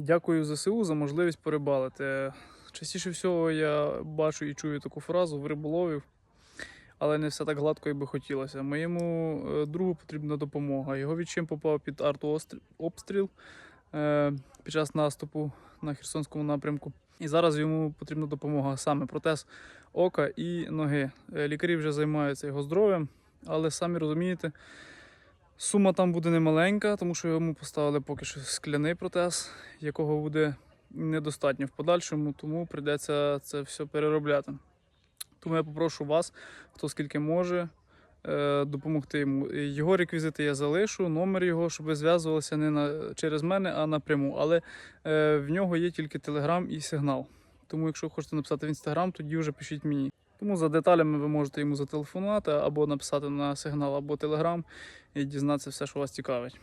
Дякую ЗСУ за можливість порибалити. Частіше всього я бачу і чую таку фразу в риболовів, але не все так гладко, як би хотілося. Моєму е, другу потрібна допомога. Його відчим попав під артобстріл е, під час наступу на Херсонському напрямку. І зараз йому потрібна допомога саме протез ока і ноги. Е, Лікарі вже займаються його здоров'ям, але самі розумієте, сума там буде немаленька, тому що йому поставили поки що скляний протез, якого буде недостатньо в подальшому, тому прийдеться це все переробляти. Тому я попрошу вас, хто скільки може, е, допомогти йому. Його реквізити я залишу, номер його, щоб ви зв'язувалися не на, через мене, а напряму. Але е, в нього є тільки телеграм і сигнал. Тому, якщо хочете написати в інстаграм, тоді вже пишіть мені. Тому за деталями ви можете йому зателефонувати або написати на сигнал або телеграм і дізнатися все, що вас цікавить.